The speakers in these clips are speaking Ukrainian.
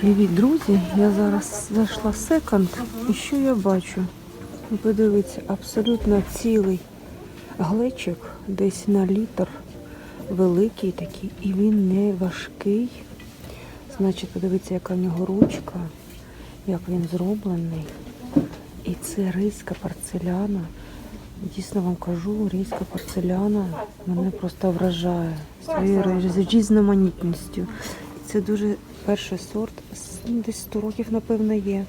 Привіт, друзі! Я зараз зайшла в секонд і що я бачу? Ви Подивіться, абсолютно цілий глечик, десь на літр, великий такий, і він не важкий. Значить, подивіться, яка в нього ручка, як він зроблений. І це ризька порцеляна. Дійсно вам кажу, різька порцеляна мене просто вражає своєю різноманітністю. Це дуже перший сорт, десь 100 років, напевно, є.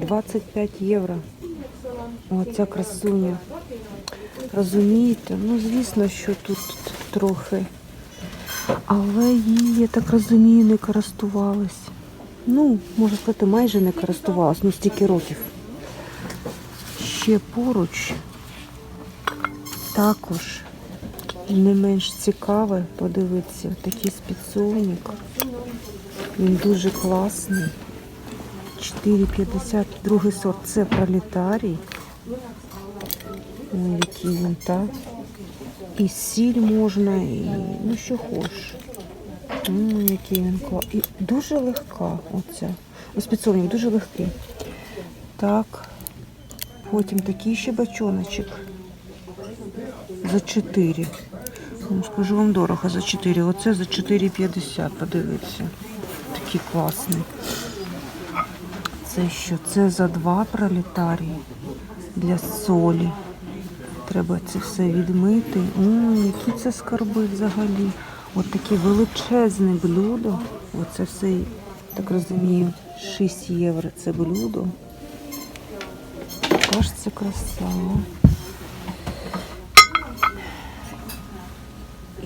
25 євро. Оця красуня. Розумієте? Ну, звісно, що тут трохи. Але її, я так розумію, не користувалась. Ну, можна сказати, майже не користувалась, ну стільки років. Ще поруч також не менш цікаве, подивитися, такий спецовник. Він дуже класний. 4,50, другий сорт. Це пролетарій. Ой, який він, так. І сіль можна, і ну що хочеш. М, який він клас. І дуже легка оця. Ось спецовник дуже легкий. Так. Потім такий ще бачоночок. За 4. Ну, скажу вам дорого за 4. Оце за 4,50, подивіться. Такий класний. Це що? Це за 2 пролетарії для солі. Треба це все відмити. Ой, які це скарби взагалі. От таке величезне блюдо. Оце все, так розумію, 6 євро це блюдо. Яка ж це краса.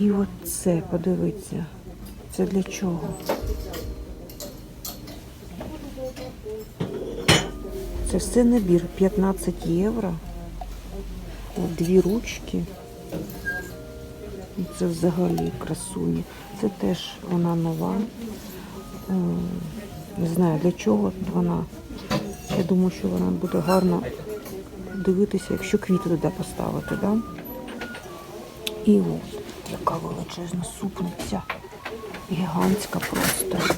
І от це, подивіться. Це для чого? Це все набір 15 євро. Дві ручки. Це взагалі красуні. Це теж вона нова. Не знаю для чого вона. Я думаю, що вона буде гарно дивитися, якщо квіти туди поставити. Да? І от, яка величезна супниця. Гігантська просто.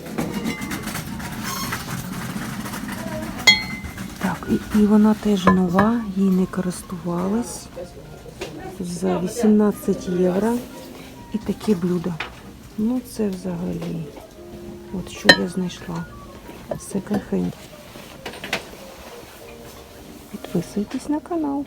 Так, і, і вона теж нова, їй не користувалась. За 18 євро. І таке блюдо. Ну це взагалі. От що я знайшла. Секонд-хенд. Підписуйтесь на канал.